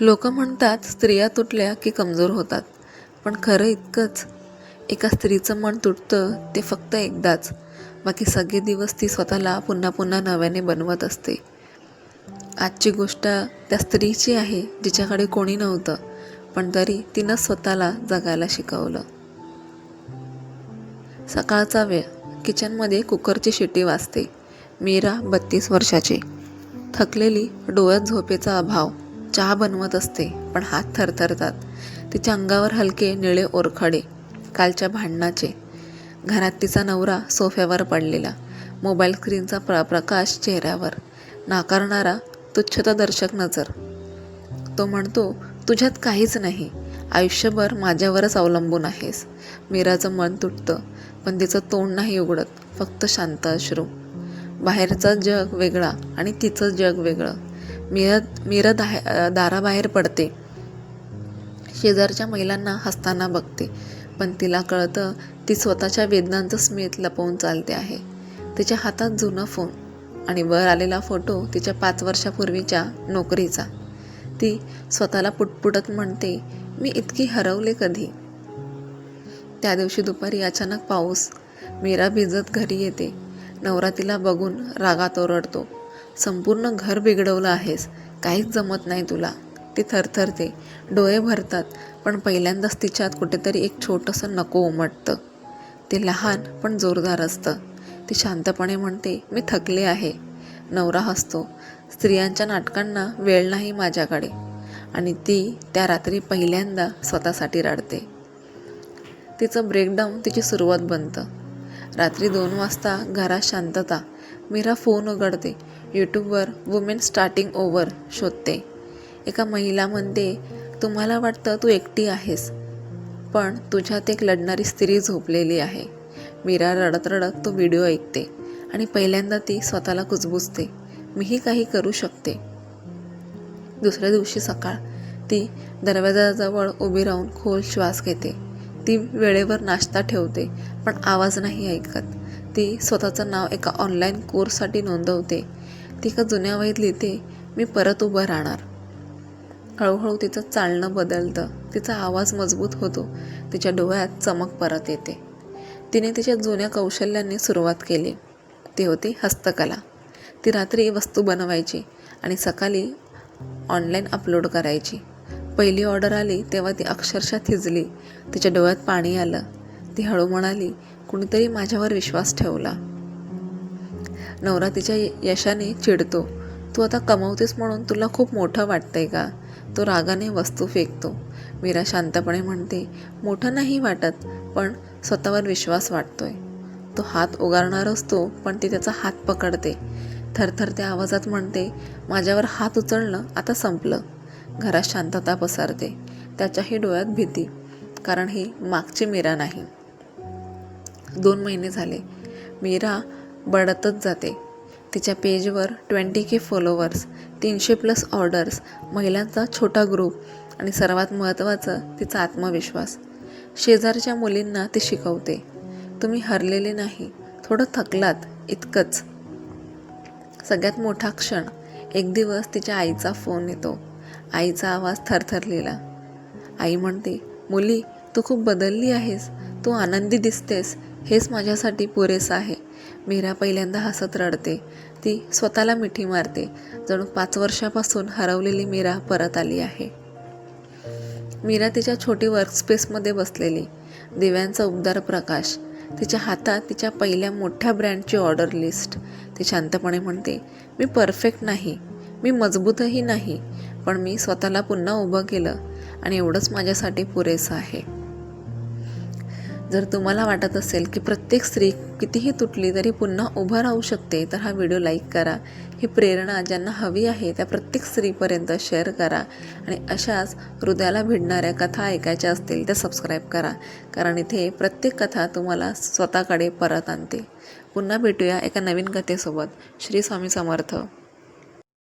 लोक म्हणतात स्त्रिया तुटल्या की कमजोर होतात पण खरं इतकंच. एका स्त्रीचं मन तुटतं ते फक्त एकदाच. बाकी सगळे दिवस ती स्वतःला पुन्हा पुन्हा नव्याने बनवत असते. आजची गोष्ट त्या स्त्रीची आहे जिच्याकडे कोणी नव्हतं पण तरी तिनं स्वतःला जगायला शिकवलं. सकाळचा वेळ. किचनमध्ये कुकरची शिटी वाजते. मीरा बत्तीस वर्षाची. थकलेली डोळ्यात झोपेचा अभाव. चहा बनवत असते पण हात थरथरतात. तिच्या अंगावर हलके निळे ओरखडे कालच्या भांडणाचे. घरात तिचा नवरा सोफ्यावर पडलेला मोबाईल स्क्रीनचा प्र प्रकाश चेहऱ्यावर. नाकारणारा तुच्छतादर्शक नजर. तो म्हणतो तुझ्यात काहीच नाही. आयुष्यभर माझ्यावरच अवलंबून आहेस. मीराचं मन तुटतं पण तिचं तोंड नाही उघडत फक्त शांत अश्रू. बाहेरचं जग वेगळा आणि तिचं जग वेगळं. मिरत मिरत दाराबाहेर पडते. शेजारच्या महिलांना हसताना बघते. पण तिला कळतं ती स्वतःच्या वेदनांचं स्मित लपवून चालते आहे. तिच्या हातात जुना फोन आणि वर आलेला फोटो तिच्या पाच वर्षापूर्वीच्या नोकरीचा. ती स्वतःला पुटपुटत म्हणते मी इतकी हरवले कधी? त्या दिवशी दुपारी अचानक पाऊस. मीरा भिजत घरी येते. नवरा तिला बघून रागात ओरडतो. संपूर्ण घर बिघडवलं आहेस. काहीच जमत नाही तुला. ती थरथरते. डोळे भरतात पण पहिल्यांदाच तिच्यात कुठेतरी एक छोटंसं नको उमटतं. ते लहान पण जोरदार असतं. ती शांतपणे म्हणते मी थकले आहे. नवरा हसतो. स्त्रियांच्या नाटकांना वेळ नाही माझ्याकडे. आणि ती त्या रात्री पहिल्यांदा स्वतःसाठी रडते. तिचं ब्रेकडाऊन तिची सुरुवात बनतं. रात्री दोन वाजता घरात शांतता. मीरा फोन उघडते. यूट्यूबवर वुमेन स्टार्टिंग ओव्हर शोधते. एका महिला म्हणते तुम्हाला वाटतं तू एकटी आहेस पण तुझ्यात एक लढणारी स्त्री झोपलेली आहे. मीरा रडत रडत तो व्हिडिओ ऐकते आणि पहिल्यांदा ती स्वतःला कुजबुजते. मीही काही करू शकते. दुसऱ्या दिवशी सकाळ ती दरवाजाजवळ उभी राहून खोल श्वास घेते. ती वेळेवर नाश्ता ठेवते पण आवाज नाही ऐकत. ती स्वतःचं नाव एका ऑनलाईन कोर्ससाठी नोंदवते. ती का जुन्या वहीत लिहिते मी परत उभं राहणार. हळूहळू तिचं चालणं बदलतं. तिचा आवाज मजबूत होतो. तिच्या डोळ्यात चमक परत येते. तिने तिच्या जुन्या कौशल्याने सुरुवात केली. ती होती हस्तकला. ती रात्री वस्तू बनवायची आणि सकाळी ऑनलाईन अपलोड करायची. पहिली ऑर्डर आली तेव्हा ती अक्षरशः थिजली. तिच्या डोळ्यात पाणी आलं. ती हळू म्हणाली कुणीतरी माझ्यावर विश्वास ठेवला. नवरा तिच्या यशाने चिडतो. तू आता कमवतेस म्हणून तुला खूप मोठं वाटतंय का? तो रागाने वस्तू फेकतो. मीरा शांतपणे म्हणते मोठं नाही वाटत पण स्वतःवर विश्वास वाटतोय. तो हात उगारणार असतो पण ती त्याचा हात पकडते. थरथरत्या आवाजात म्हणते माझ्यावर हात उचलणं आता संपलं. घरात शांतता पसरते. त्याच्याही डोळ्यात भीती कारण ही मागची मीरा नाही. दोन महिने झाले. मीरा बढतच जाते. तिच्या पेजवर ट्वेंटी के फॉलोवर्स तीनशे प्लस ऑर्डर्स महिलांचा छोटा ग्रुप आणि सर्वात महत्त्वाचं तिचा आत्मविश्वास. शेजारच्या मुलींना ती शिकवते. तुम्ही हरलेले नाही थोडं थकलात इतकंच. सगळ्यात मोठा क्षण एक दिवस तिच्या आईचा फोन येतो. आईचा आवाज थरथरलेला. आई म्हणते मुली तू खूप बदलली आहेस. तू आनंदी दिसतेस. हेच माझ्यासाठी पुरेसं आहे. मीरा पहिल्यांदा हसत रडते. ती स्वतःला मिठी मारते. जणू पाच वर्षापासून हरवलेली मीरा परत आली आहे. मीरा तिच्या छोटी वर्कस्पेसमध्ये बसलेली. दिव्यांचा उबदार प्रकाश. तिच्या हातात तिच्या पहिल्या मोठ्या ब्रँडची ऑर्डर लिस्ट ती शांतपणे म्हणते मी परफेक्ट नाही. मी मजबूतही नाही. पण मी स्वतःला पुन्हा उभं केलं. आणि एवढंच माझ्यासाठी पुरेसं आहे. जर तुम्हाला वाटत असेल की प्रत्येक स्त्री कितीही तुटली तरी पुन्हा उभं राहू शकते तर हा व्हिडिओ लाईक करा. ही प्रेरणा ज्यांना हवी आहे त्या प्रत्येक स्त्रीपर्यंत शेअर करा. आणि अशाच हृदयाला भिडणाऱ्या कथा ऐकायच्या असतील त्या सबस्क्राईब करा. कारण इथे प्रत्येक कथा तुम्हाला स्वतःकडे परत आणते. पुन्हा भेटूया एका नवीन कथेसोबत. श्री स्वामी समर्थ.